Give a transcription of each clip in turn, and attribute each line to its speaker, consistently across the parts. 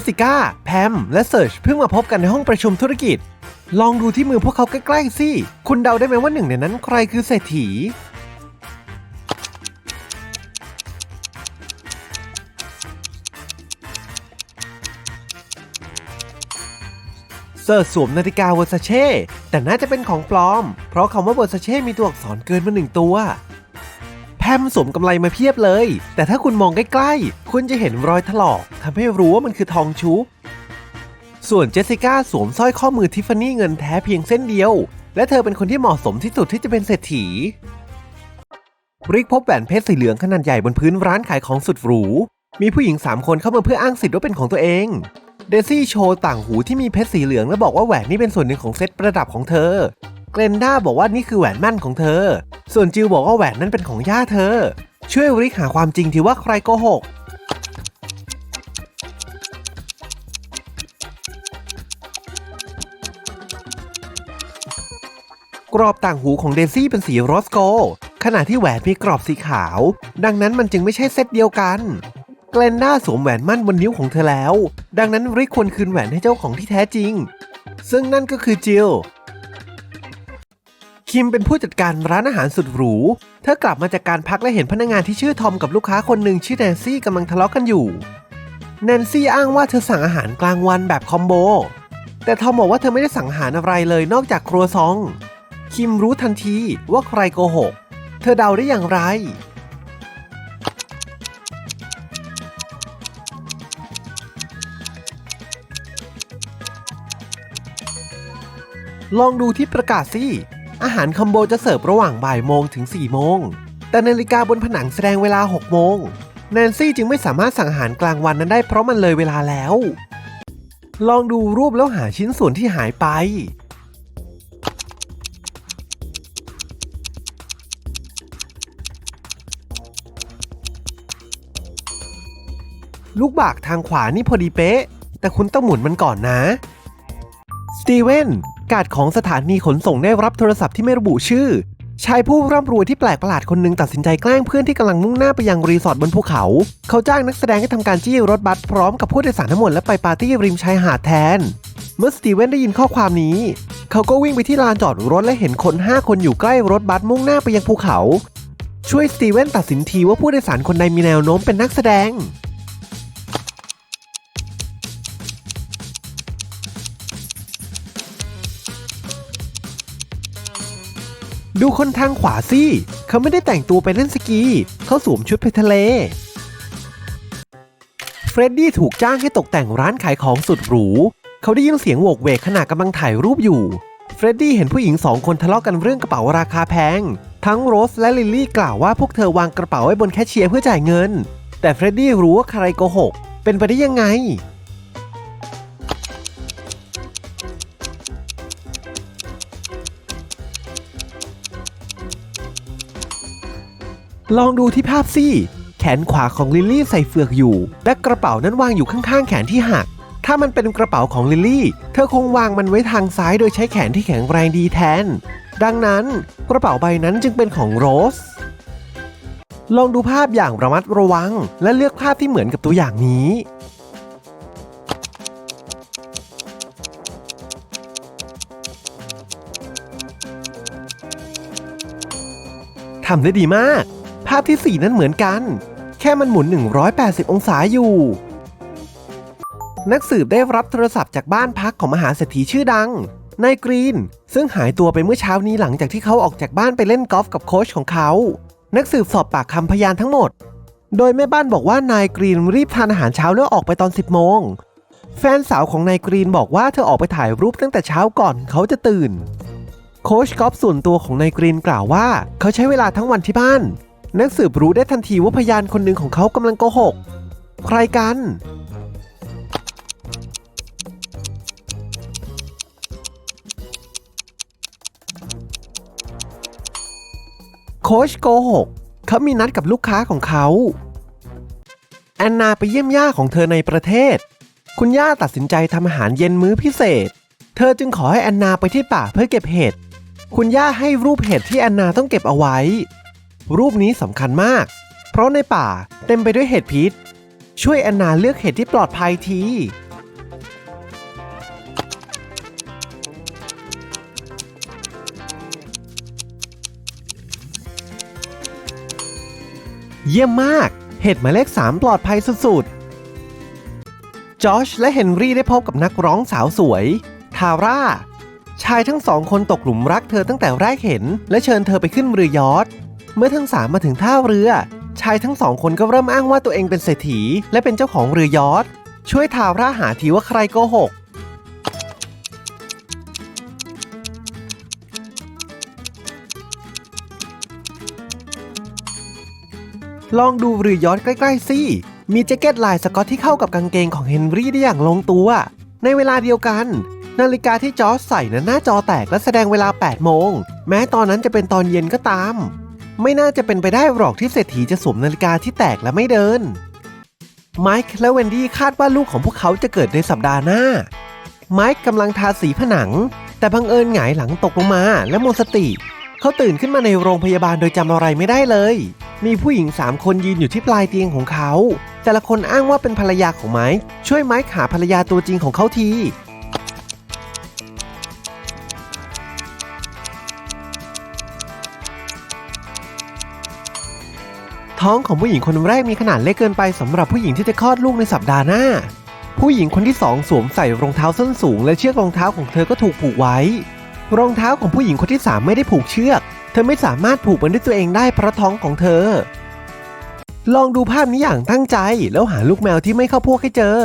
Speaker 1: สสิก้า แพม และเซิร์ชเพิ่งมาพบกันในห้องประชุมธุรกิจ ลองดูที่มือพวกเขาใกล้ๆสิ คุณเดาได้ไหมว่าหนึ่งในนั้นใครคือเศรษฐี เซิร์ชสวมนาฬิกาเวอร์ซาเช่ แต่น่าจะเป็นของปลอม เพราะคำว่าเวอร์ซาเช่มีตัวอักษรเกินมาหนึ่งตัว แพมสวมกำไรมาเพียบเลย แต่ถ้าคุณมองใกล้ๆ คุณจะเห็นรอยถลอกทำให้รู้ว่ามันคือทองชุบ ส่วนเจสสิก้าสวมสร้อยข้อมือทิฟฟานี่เงินแท้เพียงเส้นเดียว และเธอเป็นคนที่เหมาะสมที่สุดที่จะเป็นเศรษฐีริกพบแหวนเพชรสีเหลืองขนาดใหญ่บนพื้นร้านขายของสุดหรู มีผู้หญิง 3 คนเข้ามาเพื่ออ้างสิทธิ์ว่าเป็นของตัวเอง เดซี่โชว์ต่างหูที่มีเพชรสีเหลืองและบอกว่าแหวนนี่เป็นส่วนหนึ่งของเซตประดับของเธอ เกรนด้าบอกว่านี่คือแหวนมั่นของเธอ ส่วนจิลบอกว่าแหวนนั้นเป็นของย่าเธอ ช่วยริกหาความจริงทีว่าใครโกหก กรอบต่างหูของเดซี่เป็นสีโรสโก ขณะที่แหวนมีกรอบสีขาว ดังนั้นมันจึงไม่ใช่เซตเดียวกันเกลนด้าสวมแหวนมั่นบนนิ้วของเธอแล้ว ดังนั้นริกควรคืนแหวนให้เจ้าของที่แท้จริง ซึ่งนั่นก็คือจิล คิมเป็นผู้จัดการร้านอาหารสุดหรู เธอกลับมาจากการพักและเห็นพนักงานที่ชื่อทอมกับลูกค้าคนหนึ่งชื่อแนนซี่กำลังทะเลาะกันอยู่ แนนซี่อ้างว่าเธอสั่งอาหารกลางวันแบบคอมโบ แต่ทอมบอกว่าเธอไม่ได้สั่งอาหารอะไรเลยนอกจากครัวซอง คิมรู้ทันทีว่าใครโกหก เธอเดาได้อย่างไร ลองดูที่ประกาศสิ อาหารคอมโบจะเสิร์ฟระหว่างบ่ายโมงถึง 4 โมง แต่นาฬิกาบนผนังแสดงเวลา 6 โมง แนนซี่จึงไม่สามารถสั่งอาหารกลางวันนั้นได้เพราะมันเลยเวลาแล้ว ลองดูรูปแล้วหาชิ้นส่วนที่หายไป ลูกบากทางขวานี่พอดีเป๊ะ แต่คุณต้องหมุนมันก่อนนะ สตีเวน กาดของสถานีขนส่งได้รับโทรศัพท์ที่ไม่ระบุชื่อชายผู้ร่ำรวยที่แปลกประหลาดคนหนึ่งตัดสินใจแกล้งเพื่อนที่กำลังมุ่งหน้าไปยังรีสอร์ทบนภูเขา เขาจ้างนักแสดงให้ทำการจี้รถบัสพร้อมกับผู้โดยสารทั้งหมดและไปปาร์ตี้ริมชายหาดแทน เมื่อสตีเวนได้ยินข้อความนี้ เขาก็วิ่งไปที่ลานจอดรถและเห็นคน 5 คนอยู่ใกล้รถบัสมุ่งหน้าไปยังภูเขา ช่วยสตีเวนตัดสินทีว่าผู้โดยสารคนใดมีแนวโน้มเป็นนักแสดง ดูคนทางขวาสิ เขาไม่ได้แต่งตัวไปเล่นสกี เขาสวมชุดไปทะเล เฟรดดี้ถูกจ้างให้ตกแต่งร้านขายของสุดหรู เขาได้ยินเสียงโวกเวกขณะกำลังถ่ายรูปอยู่ เฟรดดี้เห็นผู้หญิงสองคนทะเลาะกันเรื่องกระเป๋าราคาแพง ทั้งโรสและลิลลี่กล่าวว่าพวกเธอวางกระเป๋าไว้บนแคชเชียร์เพื่อจ่ายเงิน แต่เฟรดดี้รู้ว่าใครโกหก เป็นไปได้ยังไง ลองดูที่ภาพสิแขนขวาของลิลลี่ใส่เฟือกอยู่ และกระเป๋านั้นวางอยู่ข้างๆ แขนที่หัก ถ้ามันเป็นกระเป๋าของลิลลี่ เธอคงวางมันไว้ทางซ้ายโดยใช้แขนที่แข็งแรงดีแทน ดังนั้นกระเป๋าใบนั้นจึงเป็นของโรส ลองดูภาพอย่างระมัดระวัง และเลือกภาพที่เหมือนกับตัวอย่างนี้ทำได้ดีมาก ภาพที่ 4 นั้นเหมือนกัน แค่มันหมุน 180 องศาอยู่ นักสืบได้รับโทรศัพท์จากบ้านพักของมหาเศรษฐีชื่อดังนายกรีน ซึ่งหายตัวไปเมื่อเช้านี้หลังจากที่เขาออกจากบ้านไปเล่นกอล์ฟกับโค้ชของเขา นักสืบสอบปากคำพยานทั้งหมด โดยแม่บ้านบอกว่านายกรีนรีบทานอาหารเช้าแล้วออกไปตอน 10 โมง แฟนสาวของนายกรีนบอกว่าเธอออกไปถ่ายรูปตั้งแต่เช้าก่อนเขาจะตื่น โค้ชกอล์ฟส่วนตัวของนายกรีนกล่าวว่า เขาใช้เวลาทั้งวันที่บ้าน นักสืบรู้ได้ทันทีว่าพยานคนหนึ่งของเขากำลังโกหก ใครกัน โคชโกหก เขามีนัดกับลูกค้าของเขา แอนนาไปเยี่ยมย่าของเธอในประเทศ คุณย่าตัดสินใจทำอาหารเย็นมื้อพิเศษ เธอจึงขอให้แอนนาไปที่ป่าเพื่อเก็บเห็ด คุณย่าให้รูปเห็ดที่แอนนาต้องเก็บเอาไว้ รูปนี้สำคัญมาก เพราะในป่าเต็มไปด้วยเห็ดพิษ ช่วยแอนนาเลือกเห็ดที่ปลอดภัยที เยี่ยมมาก เห็ดหมายเลข 3 ปลอดภัยสุดๆ จอชและเฮนรี่ได้พบกับนักร้องสาวสวย ทาร่าชายทั้งสองคนตกหลุมรักเธอตั้งแต่แรกเห็น และเชิญเธอไปขึ้นเรือยอท เมื่อทั้งสามมาถึงท่าเรือ ชายทั้งสองคนก็เริ่มอ้างว่าตัวเองเป็นเศรษฐี และเป็นเจ้าของเรือยอทช่วยทาร่าหาทีว่าใครโกหก ลองดูเรือยอทใกล้ ๆ สิ มีแจ็คเก็ตลายสกอตที่เข้ากับกางเกงของเฮนรี่ได้อย่างลงตัว ในเวลาเดียวกัน นาฬิกาที่จอร์จใส่นั้นหน้าจอแตกและแสดงเวลา 8 โมง แม้ตอนนั้นจะเป็นตอนเย็นก็ตาม ไม่น่าจะเป็นไปได้หรอกที่เศรษฐีจะสวมนาฬิกาที่แตกและไม่เดิน ไมค์และเวนดี้คาดว่าลูกของพวกเขาจะเกิดในสัปดาห์หน้า ไมค์กำลังทาสีผนัง แต่บังเอิญหงายหลังตกลงมาและหมดสติ เขาตื่นขึ้นมาในโรงพยาบาลโดยจำอะไรไม่ได้เลย มีผู้หญิงสามคนยืนอยู่ที่ปลายเตียงของเขา แต่ละคนอ้างว่าเป็นภรรยาของไมค์ช่วยไมค์หาภรรยาตัวจริงของเขาที ท้องของผู้หญิงคนแรกมีขนาดเล็กเกินไปสำหรับผู้หญิงที่จะคลอดลูกในสัปดาห์หน้า ผู้หญิงคนที่สองสวมใส่รองเท้าส้นสูง และเชือกรองเท้าของเธอก็ถูกผูกไว้ รองเท้าของผู้หญิงคนที่สามไม่ได้ผูกเชือก เธอไม่สามารถผูกมันด้วยตัวเองได้เพราะท้องของเธอ ลองดูภาพนี้อย่างตั้งใจแล้วหาลูกแมวที่ไม่เข้าพวกให้เจอ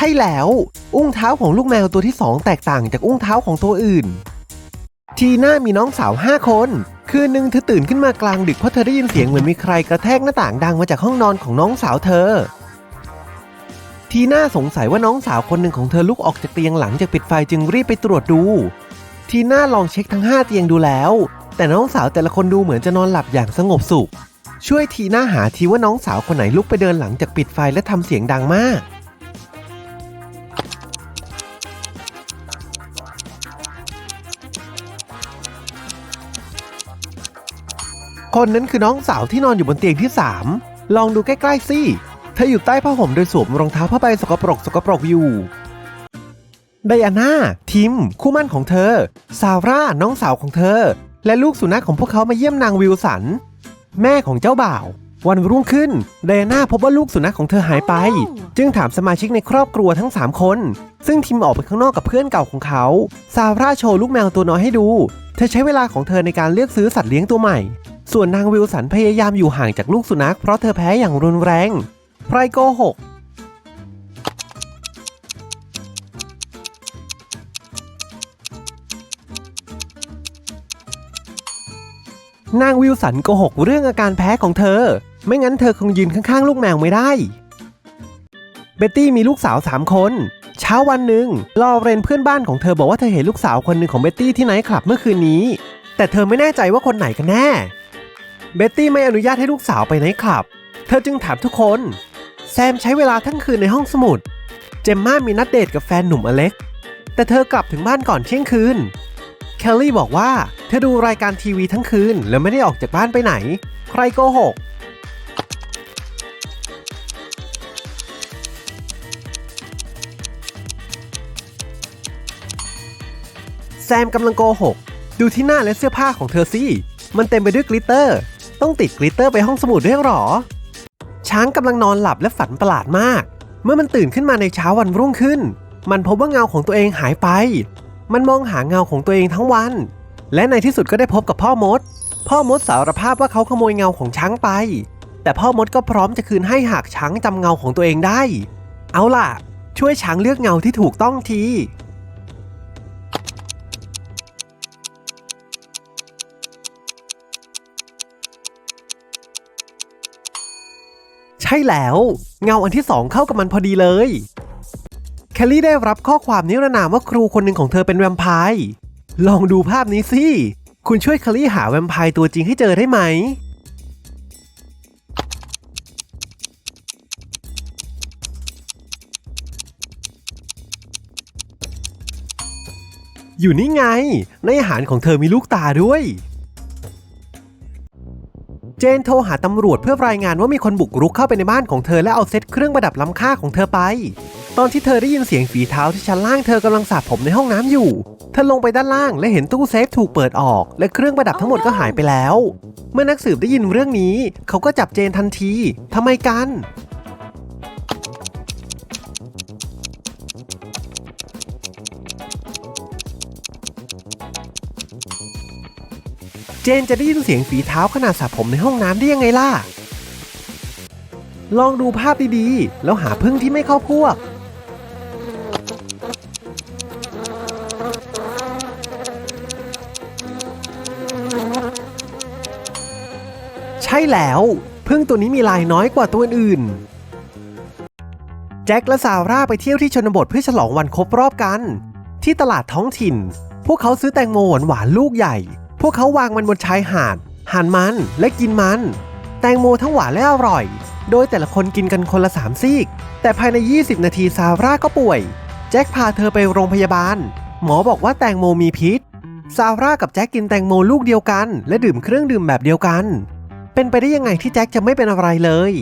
Speaker 1: ใช่แล้ว อุ้งเท้าของลูกแมวตัวที่สองแตกต่างจากอุ้งเท้าของตัวอื่น ทีน่ามีน้องสาว 5 คน คืนหนึ่งเธอตื่นขึ้นมากลางดึกเพราะเธอได้ยินเสียงเหมือนมีใครกระแทกหน้าต่างดังมาจากห้องนอนของน้องสาวเธอ ทีน่าสงสัยว่าน้องสาวคนหนึ่งของเธอลุกออกจากเตียงหลังจากปิดไฟจึงรีบไปตรวจดู ทีน่าลองเช็คทั้ง 5 เตียงดูแล้ว แต่น้องสาวแต่ละคนดูเหมือนจะนอนหลับอย่างสงบสุข ช่วยทีน่าหาทีว่าน้องสาวคนไหนลุกไปเดินหลังจากปิดไฟและทำเสียงดังมาก คนนั้นคือน้องสาวที่นอนอยู่บนเตียงที่ 3 ลองดูใกล้ๆสิเธออยู่ใต้ผ้าห่มโดยสวมรองเท้าผ้าใบสกปรกสกปรกอยู่ไดอาน่า ทิม คู่มั่นของเธอ ซาร่า น้องสาวของเธอ และลูกสุนัขของพวกเขามาเยี่ยมนางวิลสัน แม่ของเจ้าบ่าว วันรุ่งขึ้นไดอาน่าพบว่าลูกสุนัขของเธอหายไป จึงถามสมาชิกในครอบครัวทั้ง 3 คน ซึ่งทิมออกไปข้างนอกกับเพื่อนเก่าของเขา ซาร่าโชว์ลูกแมวตัวน้อยให้ดู เธอใช้เวลาของเธอในการเลือกซื้อสัตว์เลี้ยงตัวใหม่ ส่วนนางวิลสันพยายามอยู่ห่างจากลูกสุนัขเพราะเธอแพ้อย่างรุนแรงใครโกหก นางวิลสันโกหกเรื่องอาการแพ้ของเธอ ไม่งั้นเธอคงยืนข้างๆ ลูกแมวไม่ได้ เบตตี้มีลูกสาว3คน เช้าวันหนึ่งลอเรนเพื่อนบ้านของเธอบอกว่าเธอเห็นลูกสาวคนหนึ่งของเบตตี้ที่ไนท์คลับเมื่อคืนนี้ แต่เธอไม่แน่ใจว่าคนไหนกันแน่ เบตตี้ไม่อนุญาตให้ลูกสาวไปไนท์คลับ เธอจึงถามทุกคน แซมใช้เวลาทั้งคืนในห้องสมุด เจมม่ามีนัดเดทกับแฟนหนุ่มอเล็ก แต่เธอกลับถึงบ้านก่อนเที่ยงคืน แคลลี่บอกว่าเธอดูรายการทีวีทั้งคืน แล้วไม่ได้ออกจากบ้านไปไหน ใครโกหกแซมกำลังโกหก ดูที่หน้าและเสื้อผ้าของเธอสิ มันเต็มไปด้วยกลิตเตอร์ ต้องติดกลิตเตอร์ไปห้องสมุดด้วยหรอ ช้างกำลังนอนหลับและฝันประหลาดมาก เมื่อมันตื่นขึ้นมาในเช้าวันรุ่งขึ้น มันพบว่าเงาของตัวเองหายไป มันมองหาเงาของตัวเองทั้งวัน และในที่สุดก็ได้พบกับพ่อมด พ่อมดสารภาพว่าเขาขโมยเงาของช้างไป แต่พ่อมดก็พร้อมจะคืนให้หากช้างจำเงาของตัวเองได้ เอาล่ะ ช่วยช้างเลือกเงาที่ถูกต้องที ช่แล้ว เงาอันที่สองเข้ากับมันพอดีเลย แคลลี่ได้รับข้อความนิรนามว่าครูคนหนึ่งของเธอเป็นแวมไพร์ลองดูภาพนี้สิ คุณช่วยแคลลี่หาแวมไพร์ตัวจริงให้เจอได้ไหม อยู่นี่ไง ในอาหารของเธอมีลูกตาด้วย เจนโทรหาตำรวจเพื่อรายงานว่ามีคนบุกรุกเข้าไปในบ้านของเธอและเอาเซ็ตเครื่องประดับล้ำค่าของเธอไป ตอนที่เธอได้ยินเสียงฝีเท้าที่ชั้นล่างเธอกำลังสระผมในห้องน้ำอยู่ เธอลงไปด้านล่างและเห็นตู้เซฟถูกเปิดออก และเครื่องประดับทั้งหมดก็หายไปแล้ว เมื่อนักสืบได้ยินเรื่องนี้ เขาก็จับเจนทันทีทำไมกัน จนจะได้ยินเสียงฝีเท้าขนาดสระผมในห้องน้ำได้ยังไงล่ะ ลองดูภาพดีๆ แล้วหาพึ่งที่ไม่เข้าพวก ใช่แล้วพึ่งตัวนี้มีลายน้อยกว่าตัวอื่น แจ็คและซาร่าไปเที่ยวที่ชนบทเพื่อฉลองวันครบรอบกัน ที่ตลาดท้องถิ่น พวกเขาซื้อแตงโมหวานๆลูกใหญ่ พวกเขาวางมันบนชายหาดหั่นมันและกินมัน แตงโมทั้งหวานและอร่อย โดยแต่ละคนกินกันคนละสามซีก แต่ภายใน 20 นาทีซาร่าก็ป่วย แจ็คพาเธอไปโรงพยาบาล หมอบอกว่าแตงโมมีพิษ ซาร่ากับแจ็คกินแตงโมลูกเดียวกัน และดื่มเครื่องดื่มแบบเดียวกัน เป็นไปได้ยังไงที่แจ็คจะไม่เป็นอะไรเลย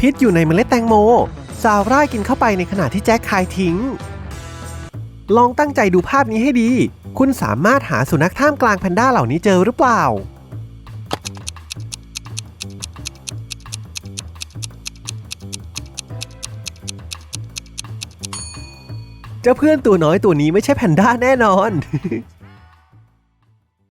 Speaker 1: พิษอยู่ในเมล็ดแตงโมซาวร่ากินเข้าไปในขณะที่แจ็คคายทิ้ง ลองตั้งใจดูภาพนี้ให้ดี คุณสามารถหาสุนัขท่ามกลางแพนด้าเหล่านี้เจอหรือเปล่า เจ้าเพื่อนตัวน้อยตัวนี้ไม่ใช่แพนด้าแน่นอน